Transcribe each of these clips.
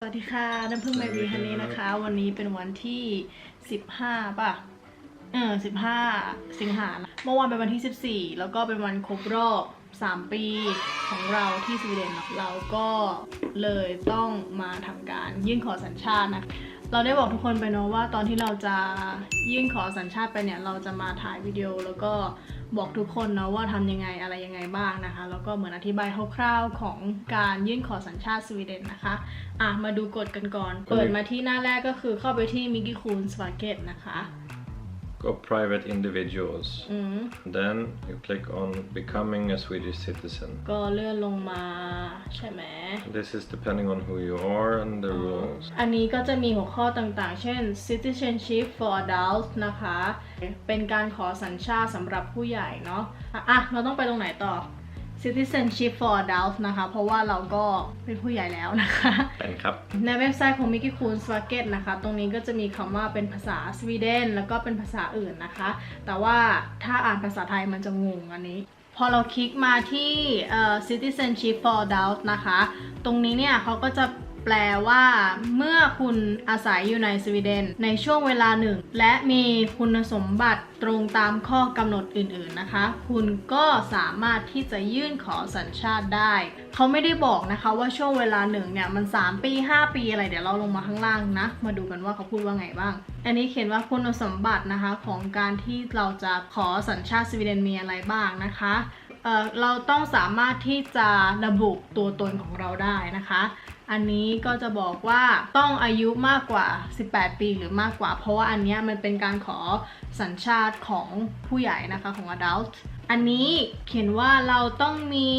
สวัสดีค่ะน้ำพึ่งไมบีฮันนี้นะคะ วันนี้เป็นวันที่15ป่ะ เออ15สิงหานะเมื่อวานเป็นวันที่14แล้วก็เป็นวันครบรอบ3ปีของเราที่สวีเดนเราก็เลยต้องมาทำการยื่นขอสัญชาตินะเราได้บอกทุกคนไปเนาะว่าตอนที่เราจะยื่นขอสัญชาติไปเนี่ย เราจะมาถ่ายวิดีโอแล้วก็ บอกทุกคนเนาะว่าทำยังไงอะไรยังไงบ้างนะคะ แล้วก็เหมือนอธิบายคร่าวๆของการยื่นขอสัญชาติสวีเดนนะคะ อะมาดูกฎกันก่อน เปิดมาที่หน้าแรกก็คือเข้าไปที่มิกกี้คูนสวาเกตนะคะ Go private individuals. อืม Then you click on becoming a Swedish citizen. ก็เลื่อนลงมาใช่ไหม This is depending on who you are and the rules. อันนี้ก็จะมีหัวข้อต่างๆ เช่น citizenship for adults นะคะ เป็นการขอสัญชาติสำหรับผู้ใหญ่เนาะ อะอะเราต้องไปตรงไหนต่อ citizenship for adults นะคะ เพราะว่าเราก็เป็นผู้ใหญ่แล้วนะคะ เป็นครับ ในเว็บไซต์ของ Mickey k o o n s w a g e t นะคะ ตรงนี้ก็จะมีคำว่าเป็นภาษาสวีเดนแล้วก็เป็นภาษาอื่นนะคะ แต่ว่าถ้าอ่านภาษาไทยมันจะงงอันนี้ พอเราคลิกมาที่เอ่อ citizenship for adults นะคะ ตรงนี้เนี่ยเขาก็จะ แปลว่า เมื่อคุณอาศัยอยู่ในสวีเดน ในช่วงเวลาหนึ่ง และมีคุณสมบัติตรงตามข้อกำหนดอื่นๆนะคะ คุณก็สามารถที่จะยื่นขอสัญชาติได้ เขาไม่ได้บอกนะคะว่าช่วงเวลาหนึ่งเนี่ยมัน 3 ปี 5 ปีอะไรเดี๋ยวเราลงมาข้างล่างนะ มาดูกันว่าเขาพูดว่าไงบ้าง อันนี้เขียนว่าคุณสมบัตินะคะของการที่เราจะขอสัญชาติสวีเดนมีอะไรบ้างนะคะเเราต้องสามารถที่จะระบุตัวตนของเราได้นะคะ อันนี้ก็จะบอกว่าต้องอายุมากกว่า 18 ปีหรือมากกว่า เพราะว่าอันนี้มันเป็นการขอสัญชาติของผู้ใหญ่นะคะของ adult อันนี้เขียนว่าเราต้องมี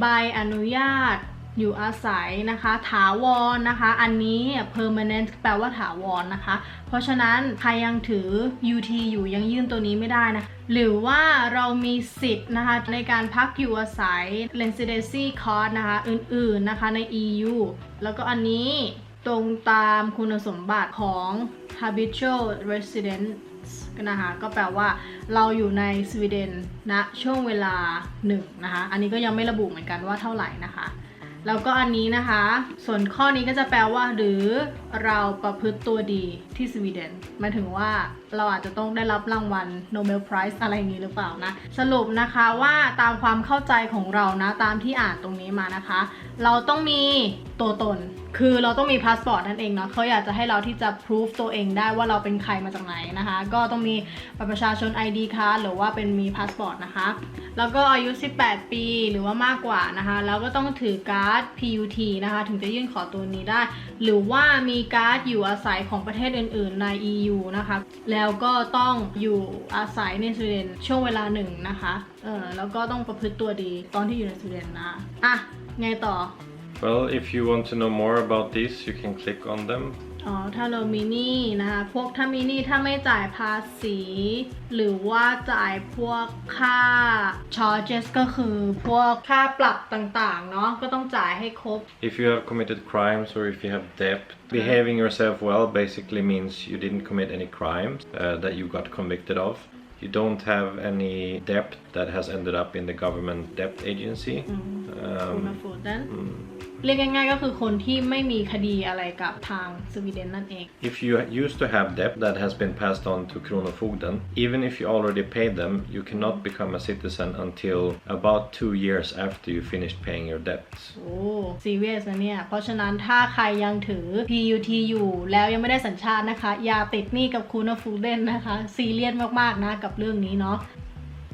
ใบอนุญาต อยู่อาศัยนะคะ ถาวรนะคะ อันนี้ permanent แปลว่าถาวรนะคะ เพราะฉะนั้นใครยังถือ UT อยู่ยังยื่นตัวนี้ไม่ได้นะคะหรือว่าเรามีสิทธิ์นะคะ ในการพักอยู่อาศัย residency card นะคะ อื่นๆนะคะใน EU แล้วก็อันนี้ตรงตามคุณสมบัติของ habitual resident นะคะก็แปลว่าเราอยู่ในสวีเดนณช่วงเวลาหนึ่งนะคะ อันนี้ก็ยังไม่ระบุเหมือนกันว่าเท่าไหร่นะคะ แล้วก็อันนี้นะคะ ส่วนข้อนี้ก็จะแปลว่าหรือเราประพฤติตัวดีที่สวีเดนหมายถึงว่าเราอาจจะต้องได้รับรางวัลโนเบลไพรส์อะไรอย่างนี้หรือเปล่านะ สรุปนะคะว่าตามความเข้าใจของเรานะ ตามที่อ่านตรงนี้มานะคะ เราต้องมีตัวตน คือเราต้องมีพาสปอร์ตนั่นเองเนาะเขาอยากจะให้เราที่จะพิสูจตัวเองได้ว่าเราเป็นใครมาจากไหนนะคะ ก็ต้องมีบัตรประชาชน ID คาร์หรือว่าเป็นมีพาสปอร์ตนะคะ แล้วก็อายุ 18 ปีหรือว่ามากกว่านะคะ แล้วก็ต้องถือการ์ด PUT นะคะ ถึงจะยื่นขอตัวนี้ได้ หรือว่ามีีการ์ดอยู่อาศัยของประเทศอื่น ๆ ใน EU นะคะ แล้วก็ต้องอยู่อาศัยในสวีเดนช่วงเวลาหนึ่งนะคะ เออแล้วก็ต้องประพฤติตัวดีตอนที่อยู่ในสวีเดนนะ อะ ไงต่อ Well, if you want to know more about this, you can click on them. อ๋อ ถ้าเรามีหนี้นะคะ พวกถ้ามีหนี้ถ้าไม่จ่ายภาษี หรือว่าจ่ายพวกค่า charges ก็คือพวกค่าปรับต่างๆ เนาะ ก็ต้องจ่ายให้ครบ If you have committed crimes or if you have debt, behaving yourself well basically means you didn't commit any crimes uh, that you got convicted of. You don't have any debt that has ended up in the government debt agency. คุณมา Um, ฟูดนั้น เรียกง่ายๆก็คือคนที่ไม่มีคดีอะไรกับทางสวีเดนนั่นเอง If you used to have debt that has been passed on to Kronofogden, even if you already paid them, you cannot become a citizen until about two years after you finished paying your debts. โอ้ซีเรียสนะเนี่ย เพราะฉะนั้นถ้าใครยังถือ PUT อยู่แล้วยังไม่ได้สัญชาตินะคะ อย่าติดหนี้กับคุณฟูเดนนะคะ ซีเรียสมากๆนะกับเรื่องนี้เนาะ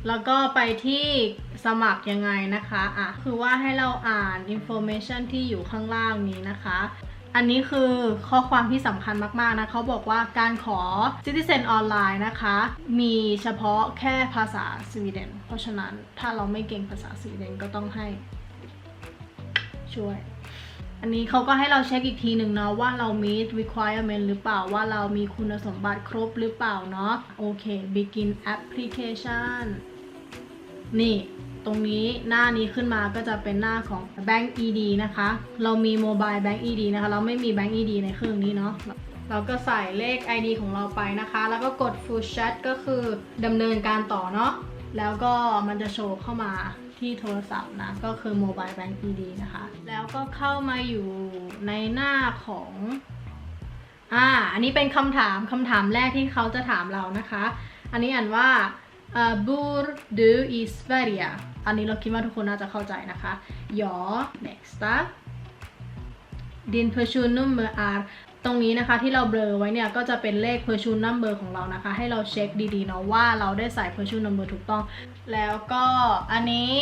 แล้วก็ไปที่สมัครยังไงนะคะอะคือว่าให้เราอ่าน information ที่อยู่ข้างล่างนี้นะคะ อันนี้คือข้อความที่สำคัญมาก ๆ นะเขาบอกว่าการขอ Citizen ออนไลน์นะคะ มีเฉพาะแค่ภาษาสวีเดน เพราะฉะนั้นถ้าเราไม่เก่งภาษาสวีเดนก็ต้องให้ช่วย อันนี้เขาก็ให้เราเช็คอีกทีหนึ่งเนาะว่าเรา meet requirement หรือเปล่าว่าเรามีคุณสมบัติครบหรือเปล่าเนาะโอเค begin application นี่ ตรงนี้หน้านี้ขึ้นมาก็จะเป็นหน้าของ Bank ED นะคะ เรามี Mobile Bank ED นะคะ เราไม่มี Bank ED ในเครื่องนี้เนาะเราก็ใส่เลข ID ของเราไปนะคะ แล้วก็กด Full Chat ก็คือดำเนินการต่อเนาะ แล้วก็มันจะโชว์เข้ามาที่โทรศัพท์นะ ก็คือ Mobile Bank PD นะคะ แล้วก็เข้ามาอยู่ในหน้าของอ่า อันนี้เป็นคำถามคำถามแรกที่เขาจะถามเรานะคะ อันนี้อ่านว่า bor du i Sverige อันนี้เราคิดว่าทุกคนน่าจะเข้าใจนะคะ ja nästa din personnummer är ตรงนี้นะคะที่เราเบลอไว้เนี่ยก็จะเป็นเลข person number ของเรานะคะ ให้เราเช็คดีๆเนาะว่าเราได้ใส่ person number ถูกต้อง แล้วก็อันนี้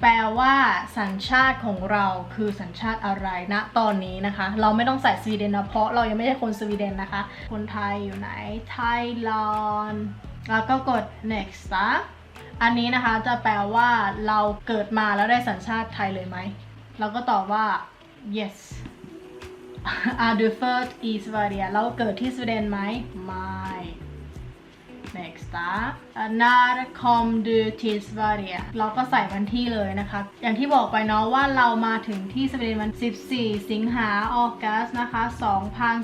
แปลว่าสัญชาติของเราคือสัญชาติอะไรณตอนนี้นะคะ เราไม่ต้องใส่สวีเดนนะเพราะเรายังไม่ใช่คนสวีเดนนะคะ คนไทยอยู่ไหน Thailand แล้วก็กด next นะอันนี้นะคะจะแปลว่าเราเกิดมาแล้วได้สัญชาติไทยเลยไหม เราก็ตอบว่า yes อาดูเฟิร์ตอีสวาเรียเราเกิดที่สวีเดนไหมไม่ next นะ när kom du till Sverige เราก็ใส่วันที่เลยนะคะ อย่างที่บอกไปเนาะว่าเรามาถึงที่สวีเดนวัน 14 สิงหาออกัสนะคะ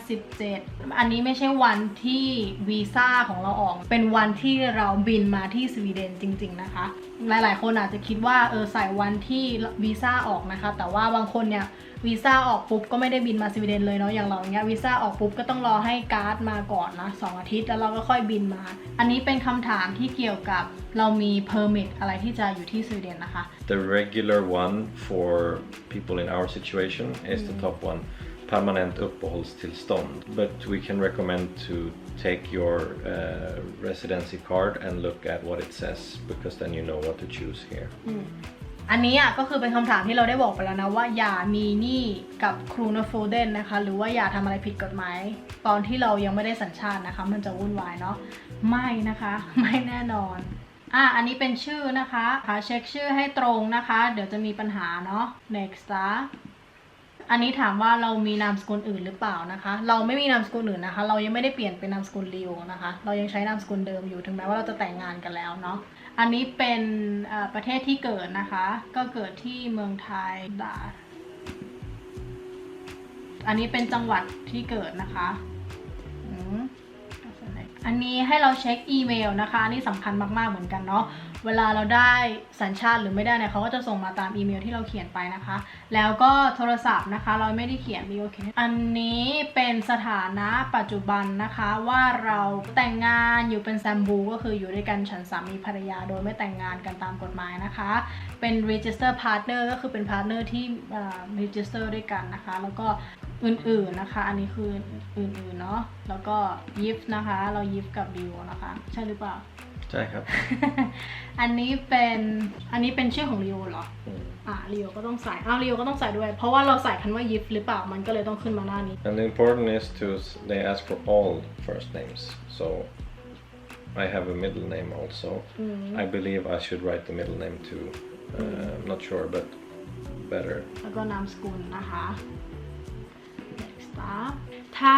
2017 อันนี้ไม่ใช่วันที่วีซ่าของเราออก เป็นวันที่เราบินมาที่สวีเดนจริง ๆ นะคะ หลาย ๆ คนอาจจะคิดว่าเออใส่วันที่วีซ่าออกนะคะ แต่ว่าบางคนเนี่ยวีซ่าออกปุ๊บก็ไม่ได้บินมาสวีเดนเลยเนาะอย่างเราเงี้ยวีซ่าออกปุ๊บก็ต้องรอให้การ์ดมาก่อนนะสองอาทิตย์แล้วเราก็ค่อยบินมา อันนี้เป็นคำถามที่เกี่ยวกับเรามี permit อะไรที่จะอยู่ที่สวีเดนนะคะ The regular one for people in our situation is the top one. Permanent uppehållstillstånd. But we can recommend to take your uh, residency card and look at what it says because then you know what to choose here. อันนี้อะก็คือเป็นคำถามที่เราได้บอกไปแล้วนะว่าอย่ามีหนี้กับครูนโฟเดนนะคะ หรือว่าอย่าทำอะไรผิดกฎหมาย ตอนที่เรายังไม่ได้สัญชาตินะคะ มันจะวุ่นวายเนาะไม่นะคะ ไม่แน่นอนอะอันนี้เป็นชื่อนะคะค่ะเช็คชื่อให้ตรงนะคะ เดี๋ยวจะมีปัญหาเนาะ next นะอันนี้ถามว่าเรามีนามสกุลอื่นหรือเปล่านะคะ เราไม่มีนามสกุลอื่นนะคะ เรายังไม่ได้เปลี่ยนเป็นนามสกุลริวนะคะ เรายังใช้นามสกุลเดิมอยู่ถึงแม้ว่าเราจะแต่งงานกันแล้วเนาะ อันนี้เป็นประเทศที่เกิดนะคะ ก็เกิดที่เมืองไทยดาอันนี้เป็นจังหวัดที่เกิดนะคะอืมอันนี้ให้เราเช็คอีเมลนะคะ อันนี้สำคัญมากๆเหมือนกันเนาะ เวลาเราได้สัญชาติหรือไม่ได้เนี่ยเขาก็จะส่งมาตามอีเมลที่เราเขียนไปนะคะ แล้วก็โทรศัพท์นะคะ เราไม่ได้เขียนมีโอเค อันนี้เป็นสถานะปัจจุบันนะคะว่าเราแต่งงานอยู่เป็นแซมบูก็คืออยู่ด้วยกันฉันสามีภรรยาโดยไม่แต่งงานกันตามกฎหมายนะคะ เป็น register partner ก็คือเป็น partner ที่ register ด้วยกันนะคะ แล้วก็อื่นๆนะคะ อันนี้คืออื่นๆเนาะ แล้วก็ยิฟนะคะ เรายิฟกับดิวนะคะ ใช่หรือเปล่า ใช่ครับ อันนี้เป็นอันนี้เป็นชื่อของริโอเหรออืมอ่าริโอก็ต้องใส่อ้าวริโอก็ต้องใส่ด้วย เพราะว่าเราใส่คันว่ายิฟหรือเปล่ามันก็เลยต้องขึ้นมาหน้านี้ And the important is to s- they ask for all first names. So I have a middle name also. I believe I should write the middle name too. Uh, I'm not sure, but better. แล้วก็นามสกุลนะคะ next นะ ถ้า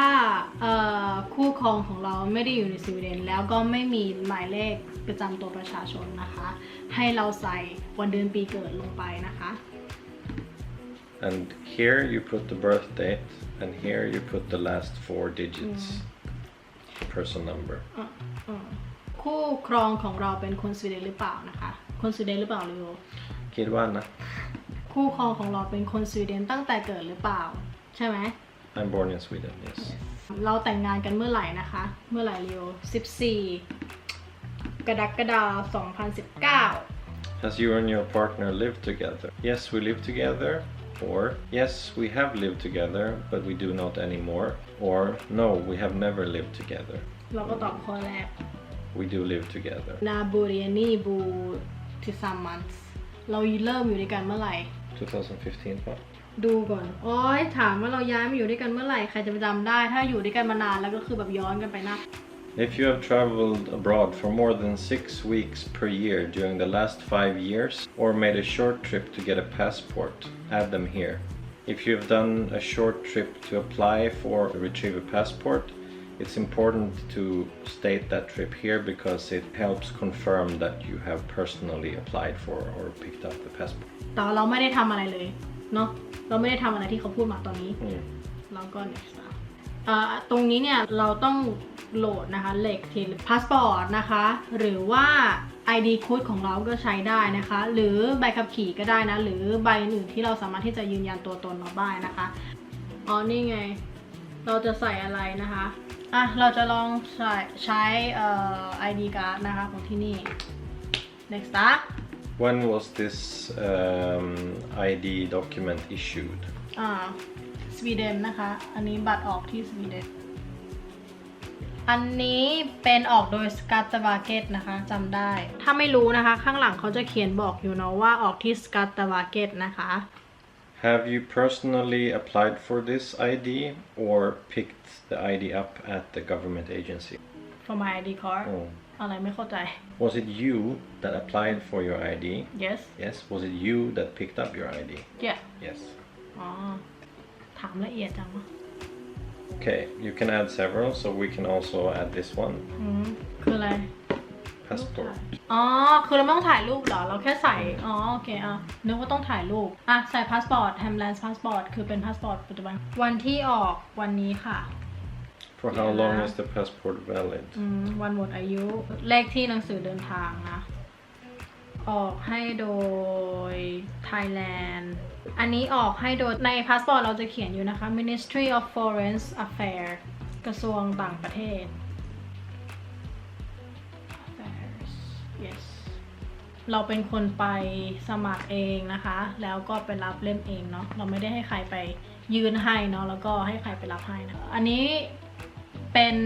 เอ่อคู่ครองของเราไม่ได้อยู่ในสวีเดนแล้วก็ไม่มีหมายเลขประจำตัวประชาชนนะคะ ให้เราใส่วันเดือนปีเกิดลงไปนะคะ And here you put the birth date, and here you put the last four digits. Person number. อืมคู่ครองของเราเป็นคนสวีเดนหรือเปล่านะคะ คนสวีเดนหรือเปล่าริโอคิดว่านะ คู่ครองของเราเป็นคนสวีเดนตั้งแต่เกิดหรือเปล่า ใช่ไหม I'm born in Sweden, yes. เราแต่งงานกันเมื่อไหร่นะคะ เมื่อไหร่เรียว14 กรกฎาคม2019 Has you and your partner lived together? Yes, we live together. Or, yes, we have lived together, but we do not anymore. Or, no, we have never lived together. เราก็ตอบข้อแรก We do live together. นาบูเรียนีบูทิซามันส์เราเริ่มอยู่ด้วยกันเมื่อไหร่ 2015 ป่ะ ดูก่อนโอ้ยถามว่าเราย้ายมาอยู่ด้วยกันเมื่อไหร่ใครจะไปจำได้ ถ้าอยู่ด้วยกันมานานแล้วก็คือแบบย้อนกันไปนะ If you have traveled abroad for more than six weeks per year during the last five years, or made a short trip to get a passport, add them here. If you have done a short trip to apply for or retrieve a passport, it's important to state that trip here because it helps confirm that you have personally applied for or picked up the passport. แต่เราไม่ได้ทำอะไรเลย เนาะเราไม่ได้ทำอะไรที่เขาพูดมาตอนนี้ Mm. แล้วก็ next นะเอ่อตรงนี้เนี่ยเราต้องโหลดนะคะเหล็กทีพาสปอร์ตนะคะ หรือว่า ID คูดของเราก็ใช้ได้นะคะ หรือใบขับขี่ก็ได้นะ หรือใบอื่นๆที่เราสามารถที่จะยืนยันตัวตนเราได้นะคะ อ๋อ นี่ไง เราจะใส่อะไรนะคะ อะ เราจะลองใช้ใช้เอ่อ ID card นะคะของที่นี่ next นะ When was this um, ID document issued? อ่าสวีเดนนะคะ อันนี้บัตรออกที่สวีเดน อันนี้เป็นออกโดยสกัตต v วาเกตนะคะจำได้ ถ้าไม่รู้นะคะ ข้างหลังเขาจะเขียนบอกอยู่เนาะว่าออกที่สกัตต v วาเกตนะคะ Have you personally applied for this ID or picked the ID up at the government agency? for my ID card Oh. อะไรไม่เข้าใจ Was it you that applied for your ID? yes Yes. Was it you that picked up your ID? yeah Yes. อ๋อถามละเอียดจังวะ Okay, you can add several, so we can also add this one. อืมคืออะไร Passport. อ๋อ คือเราไม่ต้องถ่ายรูปเหรอ เราแค่ใส่ อ๋อ โอเค อะ นึกว่าต้องถ่ายรูป อะ ใส่พาสปอร์ตแฮมแลนด์พาสปอร์ต คือเป็นพาสปอร์ตปัจจุบัน วันที่ออกวันนี้ค่ะ For how long Yeah. is the passport valid? อืมวันหมดอายุเลขที่หนังสือเดินทางนะ ออกให้โดย Thailand อันนี้ออกให้โดยในพาสปอร์ตเราจะเขียนอยู่นะคะ Ministry of Foreign Affairs กระทรวงต่างประเทศ Affairs yes เราเป็นคนไปสมัครเองนะคะ แล้วก็ไปรับเล่มเองเนาะ เราไม่ได้ให้ใครไปยืนให้เนาะ แล้วก็ให้ใครไปรับให้นะ อันนี้ เป็น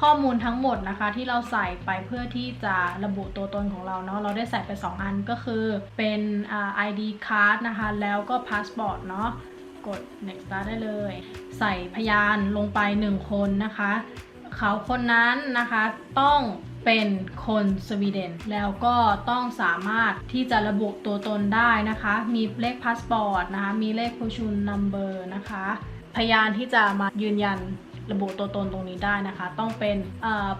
ข้อมูลทั้งหมดนะคะ ที่เราใส่ไปเพื่อที่จะระบุตัวตนของเราเนาะเราได้ใส่ไป 2 อันก็คือเป็นอ่า ID card นะคะ แล้วก็ passport เนาะกด next start ได้เลย ใส่พยานลงไป 1 คนนะคะ เขาคนนั้นนะคะต้องเป็นคนสวีเดน แล้วก็ต้องสามารถที่จะระบุตัวตนได้นะคะ มีเลขพาสปอร์ตนะคะ มีเลขผู้ชุนนัมเบอร์นะคะ พยานที่จะมายืนยัน ระบุตัวตนตรงนี้ได้นะคะ ต้องเป็น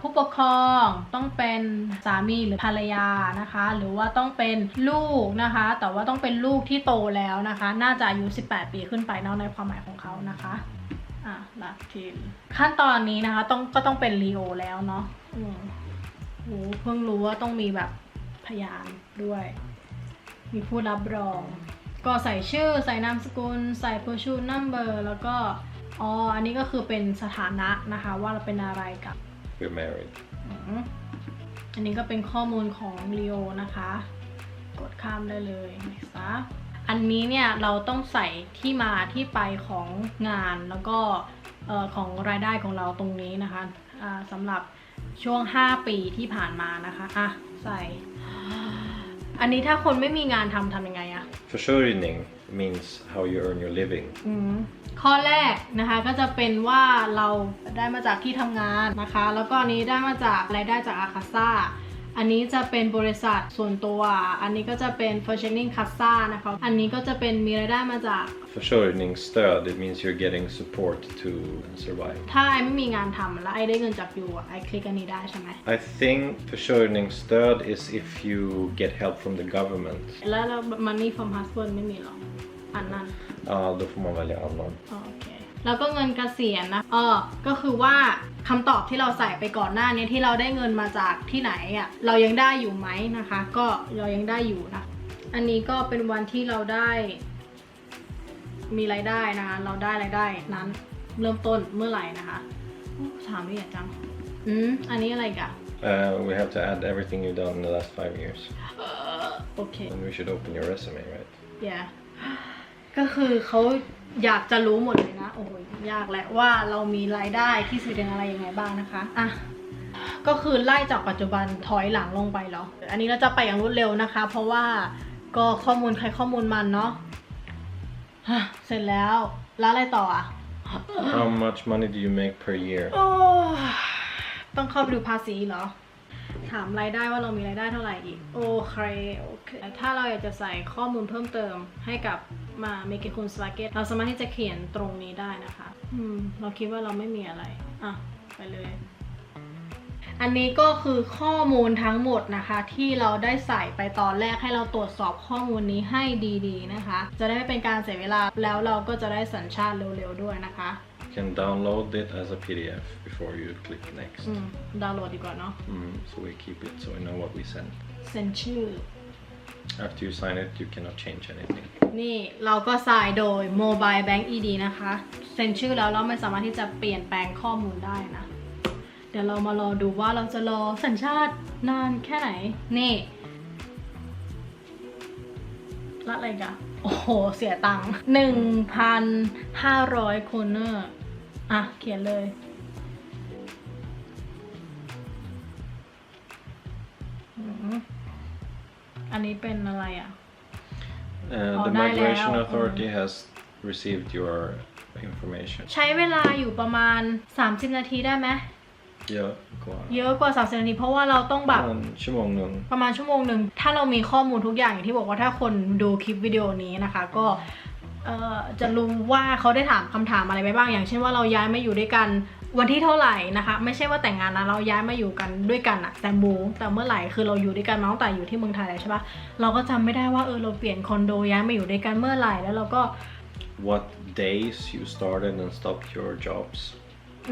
ผู้ปกครองต้องเป็นสามีหรือภรรยานะคะ หรือว่าต้องเป็นลูกนะคะ แต่ว่าต้องเป็นลูกที่โตแล้วนะคะ น่าจะอายุ 18 ปีขึ้นไปเนาะในความหมายของเขานะคะอะลักทินขั้นตอนนี้นะคะต้องก็ต้องเป็นรีโอแล้วเนาะอืมโหเพิ่งรู้ว่าต้องมีแบบพยานด้วย มีผู้รับรอง ก็ใส่ชื่อ ใส่นามสกุล ใส่ person number แล้วก็ อ๋อ อันนี้ก็คือเป็นสถานะนะคะ ว่าเราเป็นอะไรกับ We're married. อืมอันนี้ก็เป็นข้อมูลของ Leo นะคะ กดข้ามได้เลย next นะอันนี้เนี่ยเราต้องใส่ที่มาที่ไปของงานแล้วก็เอ่อของรายได้ของเราตรงนี้นะคะอ่าสำหรับช่วง 5 ปีที่ผ่านมานะคะอะใส่ อันนี้ถ้าคนไม่มีงานทำทำยังไงอะ Försörjning means how you earn your living. อืมข้อแรกนะคะก็จะเป็นว่าเราได้มาจากที่ทำงานนะคะ แล้วก็อันนี้ได้มาจากรายได้จากอาคาซ่า อันนี้จะเป็นบริษัทส่วนตัว อันนี้ก็จะเป็น f u r s h i n i n g Kassa นะคะ อันนี้ก็จะเป็นมีรายได้มาจาก Försörjningsstöd, it means you're getting support to survive. ถ้าไอไม่มีงานทำแล้วไอได้เงินจากยูอะไอคลิกอันนี้ได้ใช่ไหม I think försörjningsstöd is if you get help from the government. แล้วเรา money from husband ไม่มีหรอ อันนั้น Ja, då får man välja annan. โอเค แล้วก็เงินเกษียณนะเออก็คือว่าคำตอบที่เราใส่ไปก่อนหน้านี้ที่เราได้เงินมาจากที่ไหนอะเรายังได้อยู่ไหมนะคะ ก็เรายังได้อยู่นะอันนี้ก็เป็นวันที่เราได้ มีรายได้นะคะเราได้รายได้นั้น เริ่มต้นเมื่อไหร่นะคะโอ้ถามละเอียดจังอืมอันนี้อะไรอีกัน Uh, we have to add everything you've done in the last five years. โอเค And we should open your resume, right? yeah ก็คือเขาอยากจะรู้หมดเลยนะ โอ้โหยากแหละว่าเรามีรายได้ที่สวีเดนอะไรยังไงบ้างนะคะอะก็คือไล่จากปัจจุบันถอยหลังลงไปเหรออันนี้เราจะไปอย่างรวดเร็วนะคะ เพราะว่าก็ข้อมูลใครข้อมูลมันเนาะฮะเสร็จแล้วแล้วอะไรต่ออะ How much money do you make per year? โอ้ยต้องเข้าไปดูภาษีเหรอ ถามรายได้ว่าเรามีรายได้เท่าไหร่อีก โอเคโอเค ถ้าเราอยากจะใส่ข้อมูลเพิ่มเติมให้กับ มาเมกิคุณสวาเกตเราสามารถที่จะเขียนตรงนี้ได้นะคะ อืม เราคิดว่าเราไม่มีอะไร อะ ไปเลย อันนี้ก็คือข้อมูลทั้งหมดนะคะ ที่เราได้ใส่ไปตอนแรกให้เราตรวจสอบข้อมูลนี้ให้ดีๆนะคะ จะได้ไม่เป็นการเสียเวลาแล้วเราก็จะได้สัญชาติเร็วๆด้วยนะคะ can download it as a PDF before you click next. อืม ดาวน์โหลดดีกว่าเนาะ Mm, so we keep it so we know what we send. เซ็นชื่อ After you sign it, you cannot change anything. นี่เราก็สายโดย Mobile Bank ED นะคะเซ็นชื่อแล้วเราไม่สามารถที่จะเปลี่ยนแปลงข้อมูลได้นะ เดี๋ยวเรามารอดูว่าเราจะรอสัญชาตินานแค่ไหน นี่ละอะไรกันโอ้โห เสียตังค์หนึ่งพันห้าร้อยโคเนอร์อะ เขียนเลย อันนี้เป็นอะไรอะ the ได้แล้ว migration อืม authority has received your information. ใช้เวลาอยู่ประมาณ 30 นาทีได้ไหม Yeah, go on. เยอะกว่า30นาทีเพราะว่าเราต้องแบบ Um, ชั่วโมงหนึ่ง ประมาณชั่วโมงหนึ่ง ถ้าเรามีข้อมูลทุกอย่างอย่างที่บอกว่าถ้าคนดูคลิปวิดีโอนี้นะคะ ก็เอ่อจะรู้ว่าเขาได้ถามคำถามอะไรไปบ้างอย่างเช่นว่าเราย้ายมาอยู่ด้วยกัน วันที่เท่าไหร่นะคะ ไม่ใช่ว่าแต่งงานนะเราย้ายมาอยู่กันด้วยกันอะแต่บูแต่เมื่อไหร่คือเราอยู่ด้วยกันมาตั้งแต่อยู่ที่เมืองไทยแล้วใช่ปะเราก็จำไม่ได้ว่าเออเราเปลี่ยนคอนโดย้ายมาอยู่ด้วยกันเมื่อไหร่แล้วเราก็ What days you started and stopped your jobs?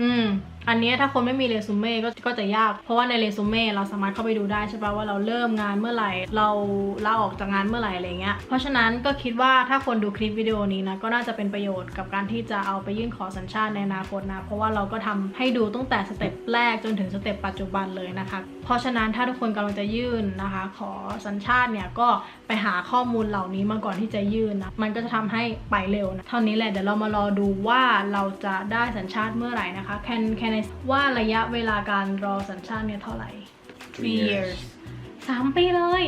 อืมอันนี้ถ้าคนไม่มีเรซูเม่ก็ก็จะยาก เพราะว่าในเรซูเม่เราสามารถเข้าไปดูได้ใช่ปะว่าเราเริ่มงานเมื่อไหร่ เราลาออกจากงานเมื่อไหร่อะไรเงี้ย เพราะฉะนั้นก็คิดว่าถ้าคนดูคลิปวิดีโอนี้นะก็น่าจะเป็นประโยชน์กับการที่จะเอาไปยื่นขอสัญชาติในอนาคตนะ เพราะว่าเราก็ทำให้ดูตั้งแต่สเต็ปแรกจนถึงสเต็ปปัจจุบันเลยนะคะ เพราะฉะนั้นถ้าทุกคนกำลังจะยื่นนะคะ ขอสัญชาติเนี่ยก็ไปหาข้อมูลเหล่านี้มาก่อนที่จะยื่นนะ มันก็จะทำให้ไปเร็วนะ เท่านี้แหละเดี๋ยวเรามารอดูว่าเราจะได้สัญชาติเมื่อไหร่นะคะแคนแคนว่าระยะเวลาการรอสัญชาติเนี่ยเท่าไหร่ Three years สามปีเลย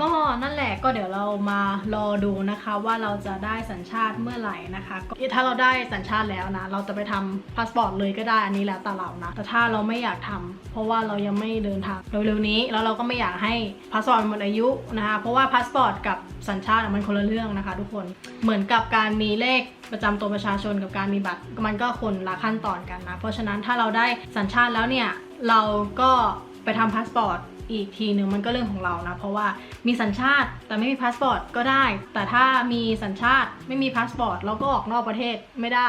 ก็นั่นแหละก็เดี๋ยวเรามารอดูนะคะว่าเราจะได้สัญชาติเมื่อไหร่นะคะถ้าเราได้สัญชาติแล้วนะ เราจะไปทำพาสปอร์ตเลยก็ได้อันนี้แล้วแต่เรานะ แต่ถ้าเราไม่อยากทำเพราะว่าเรายังไม่เดินทางเร็วๆนี้ แล้วเราก็ไม่อยากให้พาสปอร์ตหมดอายุนะคะเพราะว่าพาสปอร์ตกับสัญชาติมันคนละเรื่องนะคะ ทุกคนเหมือนกับการมีเลขประจำตัวประชาชนกับการมีบัตรมันก็คนละขั้นตอนกันนะเพราะฉะนั้นถ้าเราได้สัญชาติแล้วเนี่ยเราก็ไปทำพาสปอร์ต อีกทีหนึ่งมันก็เรื่องของเรานะ เพราะว่ามีสัญชาติแต่ไม่มีพาสปอร์ตก็ได้ แต่ถ้ามีสัญชาติไม่มีพาสปอร์ตเราก็ออกนอกประเทศไม่ได้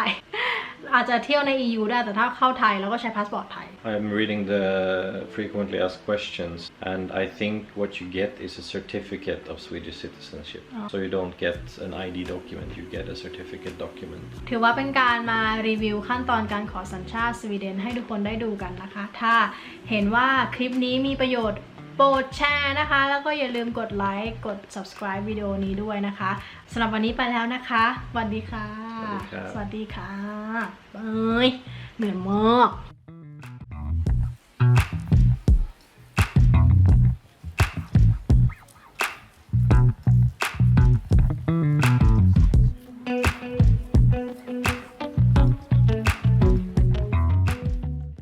อาจจะเที่ยวใน EU ได้แต่ถ้าเข้าไทยเราก็ใช้พาสปอร์ตไทย I'm reading the frequently asked questions, and I think what you get is a certificate of Swedish citizenship. Oh. So you don't get an ID document, you get a certificate document. ถือว่าเป็นการมารีวิวขั้นตอนการขอสัญชาติสวีเดนให้ทุกคนได้ดูกันนะคะ ถ้าเห็นว่าคลิปนี้มีประโยชน์โปรดแชร์นะคะ แล้วก็อย่าลืมกดไลค์ กด subscribe วิดีโอนี้ด้วยนะคะสำหรับวันนี้ไปแล้วนะคะสวัสดีค่ะ สวัสดีครับสวัสดีค่ะบายเหนื่อยมาก